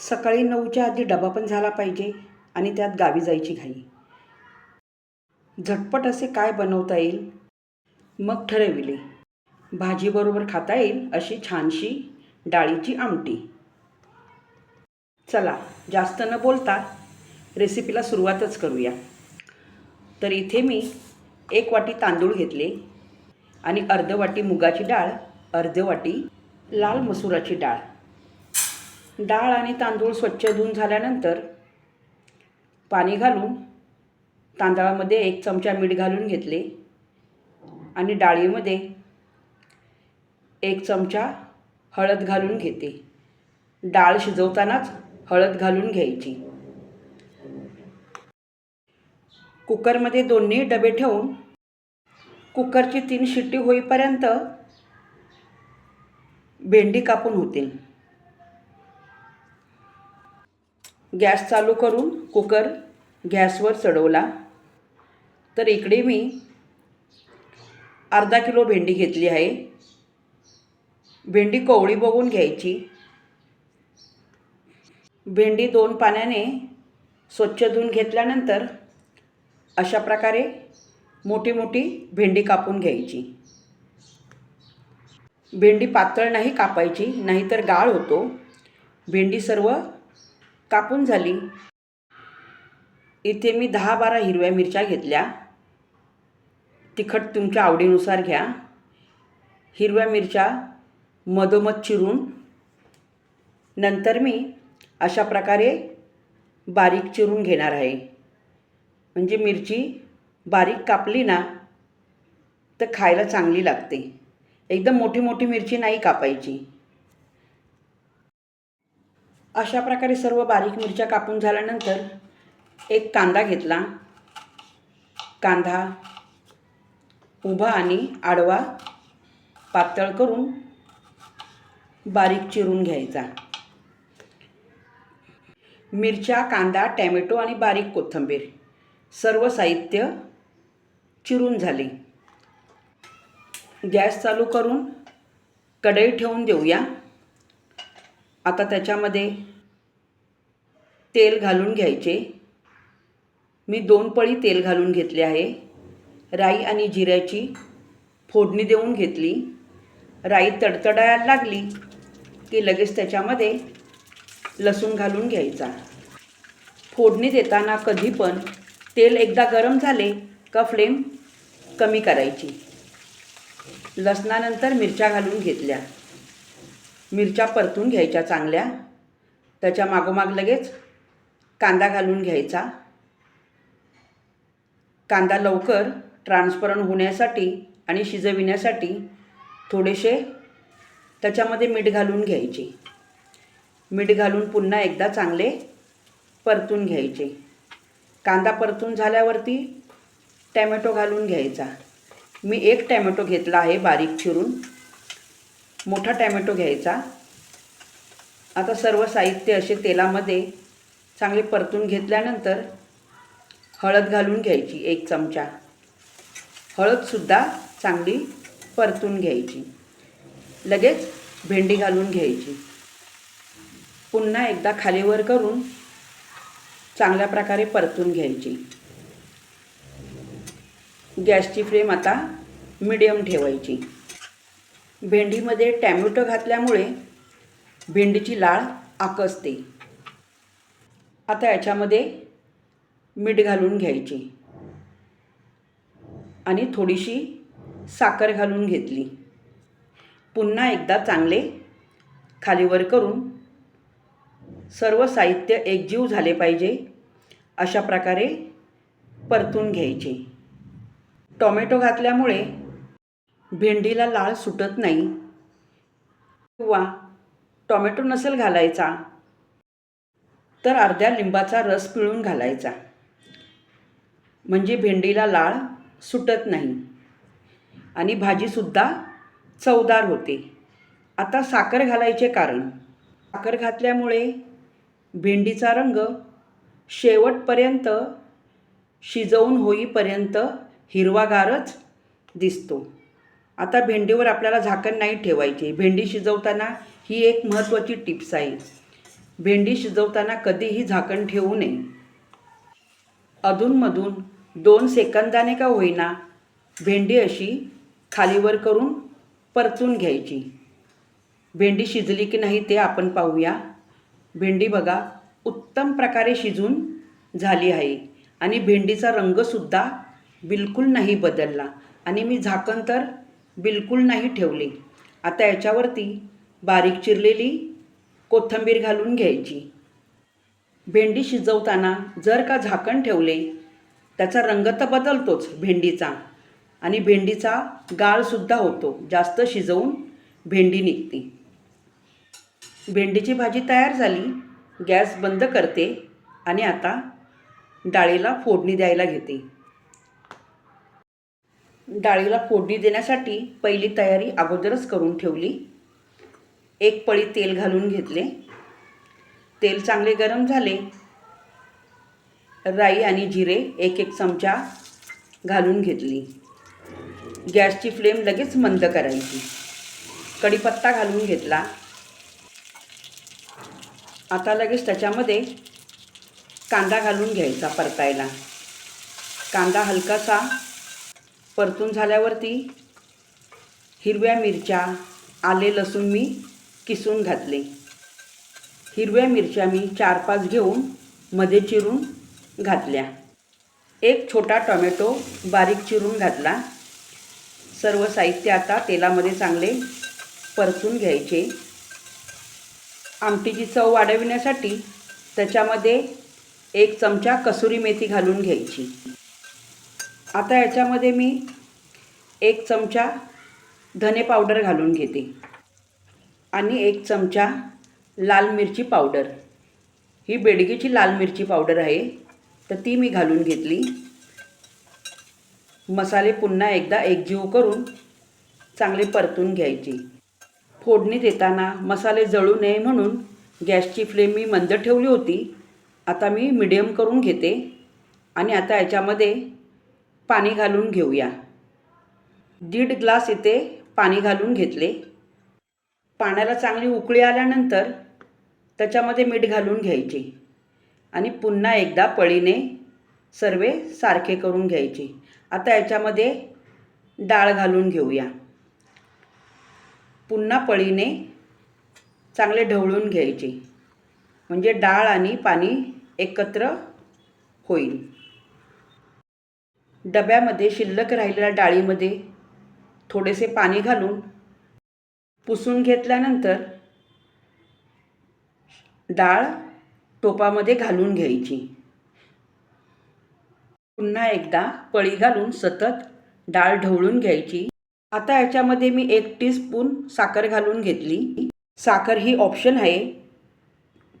सकाळी नऊच्या आधी डबा पण झाला पाहिजे आणि त्यात गावी जायची घाई. झटपट असे काय बनवता येईल? मग ठरविले. भाजीबरोबर खाता येईल अशी छानशी डाळीची आमटी. चला जास्त न बोलता रेसिपीला सुरुवातच करूया. तर इथे मी एक वाटी तांदूळ घेतले आणि अर्ध वाटी मुगाची डाळ अर्ध वाटी लाल मसुराची डाळ. डाळ आणि तांदूळ स्वच्छ धुवून झाल्यानंतर पाणी घालून तांदळामध्ये एक चमचा मीठ घालून घेतले आणि डाळीमध्ये एक चमचा हळद घालून घेते. डाळ शिजवतानाच हळद घालून घ्यायची. कुकरमध्ये दोन्ही डबे ठेवून कुकरची तीन शिट्टी होईपर्यंत भेंडी कापून होतील. गॅस चालू करून कुकर गॅसवर चढवला तर इकडे मी अर्धा किलो भेंडी घेतली आहे. भेंडी कोवळी बघून घ्यायची. भेंडी दोन पाण्याने स्वच्छ धुवून घेतल्यानंतर अशा प्रकारे मोठी मोठी भेंडी कापून घ्यायची. भेंडी पातळ नाही कापायची नाहीतर गाळ होतो. भेंडी सर्व कापून झाली. इथे मी दहा बारा हिरव्या मिरच्या घेतल्या. तिखट तुमच्या आवडीनुसार घ्या. हिरव्या मिरच्या मधोमध चिरून. नंतर मी अशा प्रकारे बारीक चिरून घेणार आहे. म्हणजे मिरची बारीक कापली ना तर खायला चांगली लागते. एकदम मोठी मोठी मिरची नाही कापायची. अशा प्रकारे सर्व बारीक मिरच्या कापून झाल्यानंतर एक कांदा घेतला. कांदा उभा आणि आडवा पातळ करून बारीक चिरून घ्यायचा. मिरच्या कांदा टॅमॅटो आणि बारीक कोथिंबीर सर्व साहित्य चिरून झाले. गॅस चालू करून कढई ठेवून देऊया. आता त्याच्यामध्ये तेल घालून घ्यायचे. मी दोन पळी तेल घालून घेतले आहे. राई आणि जिऱ्याची फोडणी देऊन घेतली. राई तडतडायला लागली की लगेच त्याच्यामध्ये लसूण घालून घ्यायचा. फोडणी देताना कधी पण तेल एकदा गरम झाले का फ्लेम कमी करायची. लसणानंतर मिरच्या घालून घेतल्या. मिरच्या परतून घ्यायच्या चांगल्या. त्याच्या मागोमाग लगेच कांदा घालून घ्यायचा. कांदा लवकर ट्रान्सपरंट होण्यासाठी आणि शिजविण्यासाठी थोडेसे त्याच्यामध्ये मीठ घालून घ्यायचे. मीठ घालून पुन्हा एकदा चांगले परतून घ्यायचे. कांदा परतून झाल्यावरती टॅमॅटो घालून घ्यायचा. मी एक टॅमॅटो घेतला आहे बारीक चिरून. मोठा टॅमॅटो घ्यायचा. आता सर्व साहित्य असे तेलामध्ये चांगले परतून घेतल्यानंतर हळद घालून घ्यायची एक चमचा. हळदसुद्धा चांगली परतून घ्यायची. लगेच भेंडी घालून घ्यायची. पुन्हा एकदा खालीवर करून चांगल्या प्रकारे परतून घ्यायची. गॅसची फ्लेम आता मिडियम ठेवायची. भेंडीमध्ये टॅमॅटो घातल्यामुळे भेंडीची लाळ आकसते. आता याच्यामध्ये मीठ घालून घ्यायचे. आणि थोडीशी साखर घालून घेतली. पुन्हा एकदा चांगले खालीवर करून सर्व साहित्य एकजीव झाले पाहिजे अशा प्रकारे परतून घ्यायचे. टॉमॅटो घातल्यामुळे भेंडीला लाळ सुटत नाही. किंवा टॉमॅटो नसेल घालायचा तर अर्ध्या लिंबाचा रस पिळून घालायचा. म्हणजे भेंडीला लाळ सुटत नाही. आणि भाजीसुद्धा चवदार होते. आता साखर घालायचे कारण. साखर घातल्यामुळे भेंडीचा रंग शेवटपर्यंत शिजवून होईपर्यंत हिरवागारच दिसतो. आता भेंडीवर आपल्याला झाकण नाही ठेवायचे. भेंडी शिजवताना ही एक महत्त्वाची टिप्स आहे. भेंडी शिजवताना कधीही झाकण ठेवू नये. अधूनमधून दोन सेकंदाने का होईना भेंडी अशी खालीवर करून परतून घ्यायची. भेंडी शिजली की नाही ते आपण पाहूया. भेंडी बघा उत्तम प्रकारे शिजून झाली आहे आणि भेंडीचा रंगसुद्धा बिलकुल नाही बदलला. आणि मी झाकण तर बिलकुल नाही ठेवले. आता याच्यावरती बारीक चिरलेली कोथिंबीर घालून घ्यायची. भेंडी शिजवताना जर का झाकण ठेवले त्याचा रंग तर बदलतोच भेंडीचा. आणि भेंडीचा गाळसुद्धा होतो जास्त शिजवून भेंडी निघते. भेंडीची भाजी तयार झाली गॅस बंद करते आणि आता डाळीला फोडणी द्यायला घेते. डाळीला फोडणी देण्यासाठी पहिली तयारी अगोदरच करून ठेवली. एक पळी तेल घालून घेतले. तेल चांगले गरम झाले. राई आणि जिरे एक एक चमचा घालून घेतली. गॅसची फ्लेम लगेच मंद करायची. कढीपत्ता घालून घेतला. आता लगेच त्याच्यामध्ये कांदा घालून घ्यायचा परतायला. कांदा हलकासा परतून झाल्यावरती हिरव्या मिरच्या आले लसूण मी किसून घातले. हिरव्या मिरच्या मी चार पाच घेऊन मध्ये चिरून घातल्या. एक छोटा टोमॅटो बारीक चिरून घातला. सर्व साहित्य आता तेलामध्ये चांगले परतून घ्यायचे. आमटीची चव वाढविण्यासाठी त्याच्यामध्ये एक चमचा कसुरी मेथी घालून घ्यायची. आता याच्यामध्ये मी एक चमचा धने पावडर घालून घेते. आणि एक चमचा लाल मिरची पावडर. ही बेडगीची लाल मिरची पावडर आहे. तर ती मी घालून घेतली. मसाले पुन्हा एकदा एकजीव करून चांगले परतून घ्यायचे. फोडणी देताना मसाले जळू नये म्हणून गॅसची फ्लेम मी मंद ठेवली होती. आता मी मिडियम करून घेते. आणि आता याच्यामध्ये पाणी घालून घेऊया. दीड ग्लास इथे पाणी घालून घेतले. पाण्याला चांगली उकळी आल्यानंतर त्याच्यामध्ये मीठ घालून घ्यायचे आणि पुन्हा एकदा पळीने सर्व सारखे करून घ्यायचे. आता याच्यामध्ये डाळ घालून घेऊया. पुन्हा पळीने चांगले ढवळून घ्यायचे. म्हणजे डाळ आणि पाणी एकत्र होईल. डब्यामध्ये शिल्लक राहिलेल्या डाळीमध्ये थोडेसे पाणी घालून पुसून घेतल्यानंतर डाळ टोपामध्ये घालून घ्यायची. पुन्हा एकदा पळी घालून सतत डाळ ढवळून घ्यायची. आता याच्यामध्ये मी एक टीस्पून साखर घालून घेतली. साखर ही ऑप्शन आहे.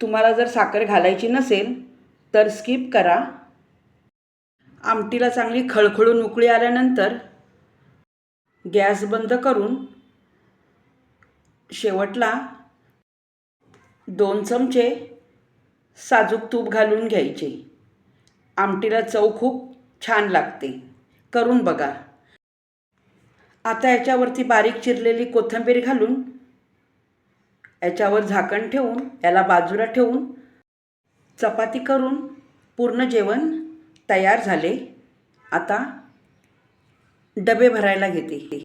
तुम्हाला जर साखर घालायची नसेल तर स्किप करा. आमटीला चांगली खळखळून उकळी आल्यानंतर गॅस बंद करून शेवटला दोन चमचे साजूक तूप घालून घ्यायचे. आमटीला चव खूप छान लागते. करून बघा. आता याच्यावरती बारीक चिरलेली कोथिंबीर घालून याच्यावर झाकण ठेवून याला बाजूला ठेवून चपाती करून पूर्ण जेवण तयार झाले. आता डबे भरायला घेते.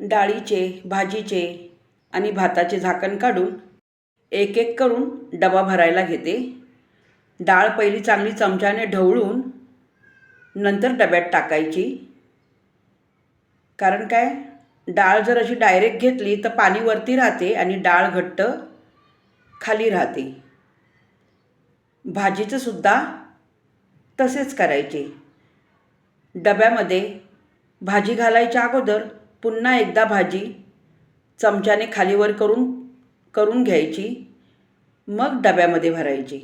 डाळीचे भाजीचे आणि भाताचे झाकण काढून एक एक करून डबा भरायला घेते. डाळ पहिली चांगली चमच्याने ढवळून नंतर डब्यात टाकायची. कारण काय? डाळ जर अशी डायरेक्ट घेतली तर पाणी वरती राहते आणि डाळ घट्ट खाली राहते. भाजीचंसुद्धा तसेच करायचे. डब्यामध्ये भाजी घालायच्या अगोदर पुन्हा एकदा भाजी चमच्याने खालीवर करून करून घ्यायची. मग डब्यामध्ये भरायची.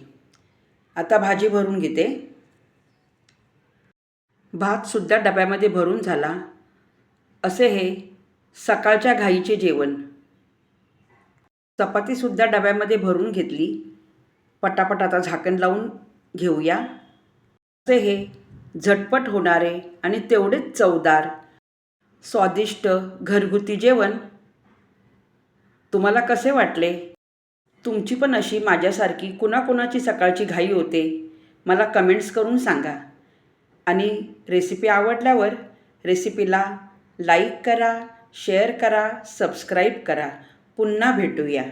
आता भाजी भरून घेते. भातसुद्धा डब्यामध्ये भरून झाला. असे हे सकाळच्या घाईचे जेवण. चपातीसुद्धा डब्यामध्ये भरून घेतली. पटापट आता झाकण लावून घेऊया. असे हे झटपट होणारे आणि तेवढेच चवदार स्वादिष्ट घरगुती जेवण तुम्हाला कसे वाटले? तुमची पण अशी माझ्यासारखी कुणाकुणाची सकाळची घाई होते मला कमेंट्स करून सांगा. आणि रेसिपी आवडल्यावर रेसिपीला लाईक करा शेअर करा सबस्क्राईब करा. पुन्हा भेटूया.